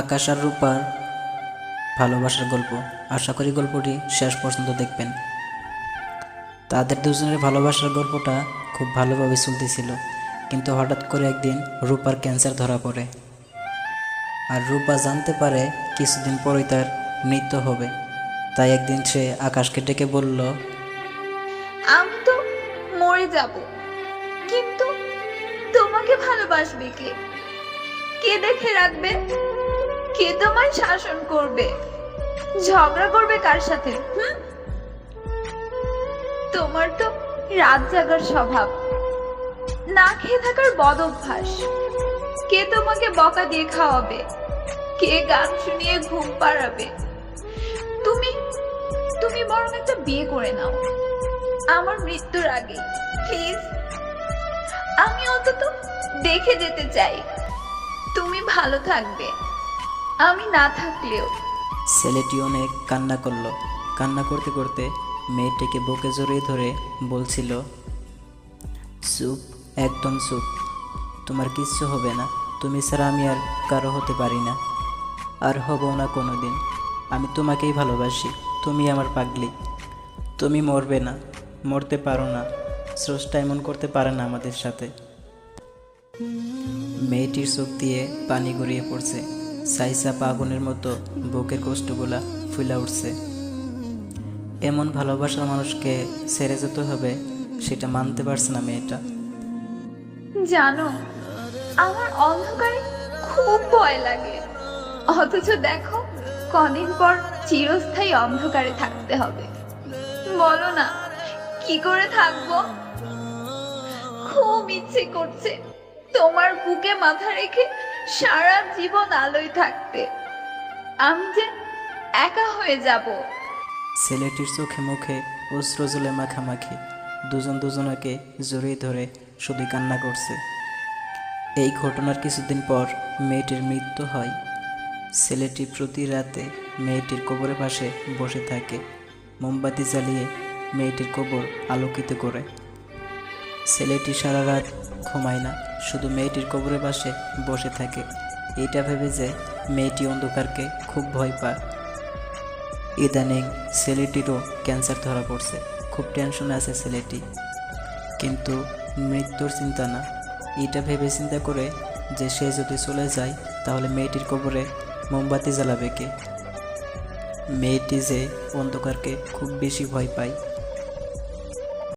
আকাশ আর রূপার ভালোবাসার গল্প। আশা করি গল্পটি শেষ পর্যন্ত দেখবেন। তাদের দুজনের ভালোবাসার গল্পটা খুব ভালোভাবে চলতেছিল। কিন্তু হঠাৎ করে একদিন রূপার ক্যান্সার ধরা পড়ে। আর রূপা জানতে পারে কিছুদিন পরেই তার মৃত্যু হবে। তাই একদিন সে আকাশকে ডেকে বলল, আমি তো মরে যাব। কিন্তু তোমাকে ভালোবাসবে কে? কে দেখে রাখবে? কে তোমায় শাসন করবে? ঝগড়া করবে কার সাথে তোমার তো রাত জাগার স্বভাব। না খেয়ে থাকার বদ অভ্যাস। কে তোমাকে বকা দিয়ে খাওয়াবে? কে গান শুনিয়ে ঘুম পাড়াবে? তুমি তুমি বরং একটা বিয়ে করে নাও। আমার মৃত্যুর আগে, প্লিজ। আমি অন্তত দেখে যেতে চাই। তুমি ভালো থাকবে। আমি না থাকলেও। ছেলেটি অনেক কান্না করল। কান্না করতে করতে মেয়েটিকে বুকে জড়িয়ে ধরে বলছিল, চুপ, একদম চুপ। তোমার কিচ্ছু হবে না। তুমি ছাড়া আমি আর কারও হতে পারি না। আর হব না কোনো দিন আমি তোমাকেই ভালোবাসি। তুমি আমার পাগলি। তুমি মরবে না। মরতে পারো না। স্রষ্টা এমন করতে পারে না আমাদের সাথে। মেয়েটির চোখ দিয়ে পানি গড়িয়ে পড়ছে। সাইসা পাগুনের মতো বুকের কষ্টগুলা ফুলা উঠছে। এমন ভালোবাসার মানুষকে ছেড়ে যেতে হবে, সেটা মানতে পারছে না মেয়েটা। জানো, আমার অন্ধকারে খুব ভয় লাগে। অথচ দেখো, কদিন পর চিরস্থায়ী অন্ধকারে থাকতে হবে। বলো না, কি করে থাকব? খুব ইচ্ছে করছে তোমার বুকে মাথা রেখে সারা জীবন আলোয় থাকতে আমি যে একা হয়ে যাব। ছেলেটির চোখে মুখে অস্ত্র জলে মাখামাখি। দুজন দুজনকে জড়িয়ে ধরে শুধু কান্না করছে। এই ঘটনার কিছুদিন পর মেয়েটির মৃত্যু হয়। ছেলেটি প্রতি রাতে মেয়েটির কবরের পাশে বসে থাকে। মোমবাতি জ্বালিয়ে মেয়েটির কবর আলোকিত করে। ছেলেটি সারা রাত ঘুমায় না, শুধু মেয়েটির কবরের পাশে বসে থাকে। এটা ভেবে যে মেয়েটি অন্ধকারকে খুব ভয় পায়। ইদানিং ছেলেটিরও ক্যান্সার ধরা পড়ছে। খুব টেনশনে আছে ছেলেটি। কিন্তু মৃত্যুর চিন্তা না। এটা ভেবে চিন্তা করে যে সে যদি চলে যায়, তাহলে মেয়েটির কবরে মোমবাতি জ্বালাবে কে? মেয়েটি যে অন্ধকারকে খুব বেশি ভয় পায়